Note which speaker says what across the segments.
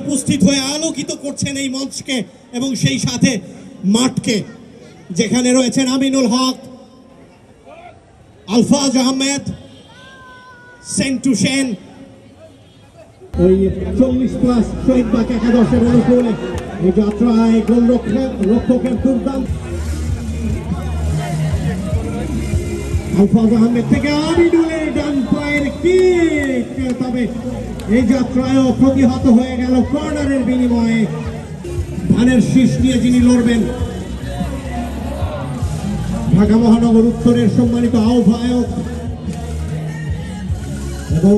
Speaker 1: উপস্থিত হয়ে আলোকিত করছেন এই মঞ্চকে এবং সেই সাথে মাঠকে, যেখানে রয়েছেন আমিনুল হক, আলফাজ আহমেদ, সেন্টু সেন, ওই চল্লিশ প্লাস শহীদ বাক একাদশের অনুকূলে এই যাত্রায় গোল রক্ষক রক্ষকের আলফাজ আহমেদ থেকে আমিনুলের ডান পায়ের কিক। তবে এই যাত্রায়ও প্রতিহত হয়ে গেল কর্নারের বিনিময়ে। ধানের শীষ নিয়ে যিনি লড়বেন, ঢাকা মহানগর উত্তরের সম্মানিত আহ্বায়ক এবং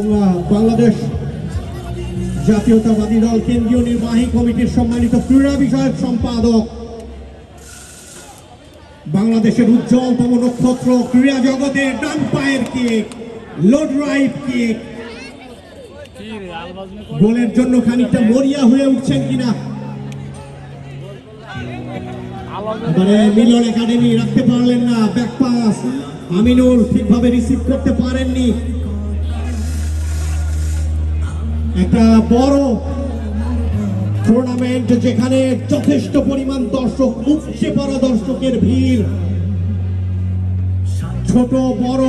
Speaker 1: বাংলাদেশ জাতীয়তাবাদী দল কেন্দ্রীয় নির্বাহী কমিটির সম্মানিত ক্রীড়া বিষয়ক সম্পাদক, বাংলাদেশের উজ্জ্বলতম নক্ষত্র ক্রীড়া জগতের ডান পায়ের কিক, লোড রাইট কিক গোলের জন্য খানিকটা মরিয়া হয়ে উঠছেন কিনা? মিলন একাডেমি রাখতে পারলেন না ব্যাক পাস আমিনুল ঠিকভাবে রিসিভ করতে পারেননি। একটা বড় টুর্নামেন্ট যেখানে যথেষ্ট পরিমাণ দর্শক, উপচে পড়া দর্শকের ভিড়। ছোট, বড়,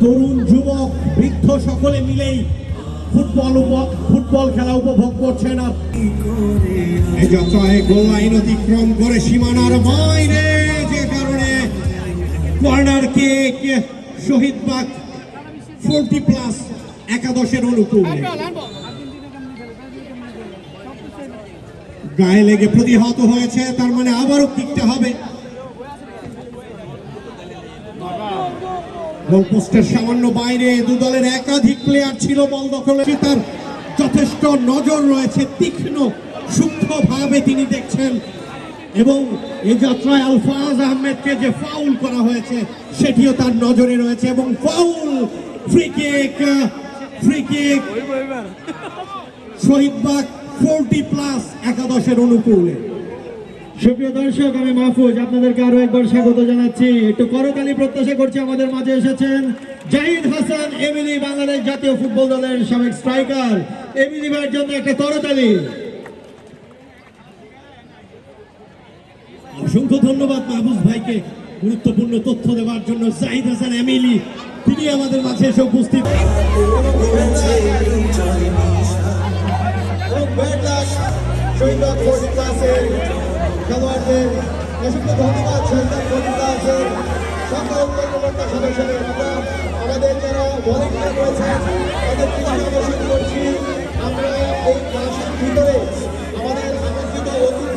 Speaker 1: তরুণ, যুবক, বৃদ্ধ সকলে মিলেই ফুটবল ফুটবল খেলা উপভোগ করছে না এই যাত্রায় গোল লাইন অতিক্রম করে সীমানার বাইরে, যে কারণে corner kick Shahid Bagh forty plus একাদশের অনুকূলে। গায়ে লেগে প্রতিহত হয়েছে, তার মানে আবারও কিকতে হবে। গোল পোস্টের সামান্য বাইরে দু দলের একাধিক প্লেয়ার ছিল, বল দখলে। তার যথেষ্ট নজর রয়েছে, তীক্ষ্ণ, সূক্ষ্মভাবে তিনি দেখছেন। এবং এই যাত্রায় আলফাজ আহমেদকে যে ফাউল করা হয়েছে, সেটিও তার নজরে রয়েছে। এবং foul free kick free kick Shahidbagh forty plus একাদশের অনুকূলে।
Speaker 2: সুপ্রিয় দর্শক, আমি মাহফুজ আপনাদেরকে আরও একবার স্বাগত জানাচ্ছি। একটু করতালি প্রত্যাশা করছি, আমাদের মাঝে এসেছেন জাহিদ হাসান, এমিলি, বাংলাদেশ জাতীয় ফুটবল দলের সাবেক স্ট্রাইকার। এমিলি ভাইয়ের জন্য একটা করতালি।
Speaker 1: অসংখ্য ধন্যবাদ মাহবুব ভাইকে গুরুত্বপূর্ণ তথ্য দেওয়ার জন্য জাহিদ হাসান, এমিলি, তিনি আমাদের মাঝে এসে উপস্থিত।
Speaker 3: ক্লাসের খেলোয়াড়দের অসংখ্য ধন্যবাদ সরকার কর্মীরা আছেন সকল কর্মকর্তা সদস্যদের আমরা আমাদের যারা ভলেন্টিয়ার রয়েছেন তাদের কৃষি করছি আমরা এই মাসের ভিতরে আমাদের আমন্ত্রিত অতিথি